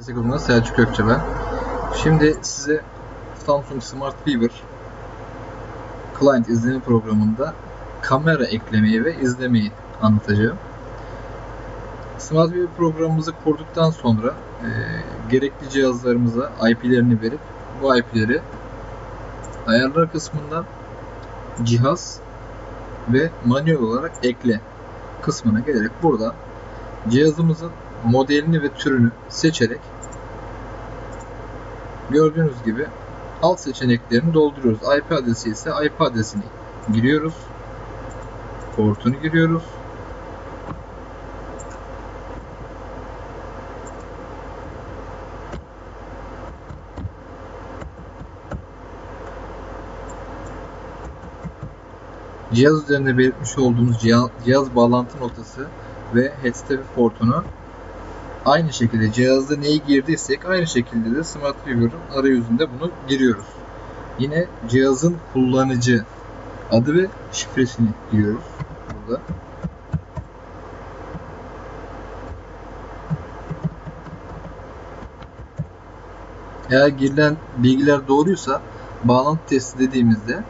Selamlar Selçuk Gökçe ben. Şimdi size Samsung Smart Viewer Client izleme programında kamera eklemeyi ve izlemeyi anlatacağım. Smart Viewer programımızı kurduktan sonra e, gerekli cihazlarımıza IP'lerini verip bu IP'leri ayarlar kısmından cihaz ve manuel olarak ekle kısmına gelerek burada cihazımızın modelini ve türünü seçerek gördüğünüz gibi alt seçeneklerini dolduruyoruz. IP adresi ise IP adresini giriyoruz. Portunu giriyoruz. Cihaz üzerinde belirtmiş olduğumuz cihaz, cihaz bağlantı notası ve HTTP portunu aynı şekilde cihazda neyi girdiysek aynı şekilde de Smart Viewer'ın arayüzünde bunu giriyoruz. Yine cihazın kullanıcı adı ve şifresini giriyoruz burada. Eğer girilen bilgiler doğruysa bağlantı testi dediğimizde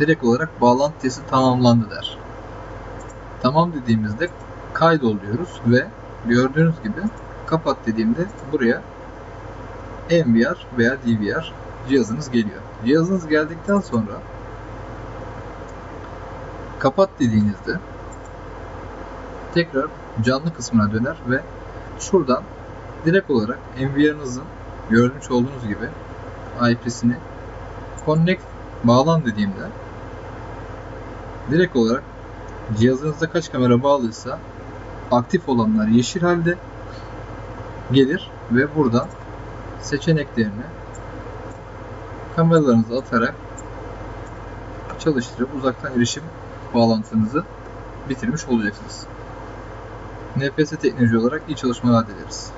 direkt olarak bağlantı testi tamamlandı der. Tamam dediğimizde kaydol diyoruz ve gördüğünüz gibi kapat dediğimde buraya NVR veya DVR cihazınız geliyor. Cihazınız geldikten sonra kapat dediğinizde tekrar canlı kısmına döner ve şuradan direkt olarak NVR'ınızın görmüş olduğunuz gibi IP'sini connect bağlan dediğimde direkt olarak cihazınızda kaç kamera bağlıysa aktif olanlar yeşil halde gelir ve buradan seçeneklerini kameralarınızı atarak çalıştırıp uzaktan erişim bağlantınızı bitirmiş olacaksınız. NPS teknoloji olarak iyi çalışmalar dileriz.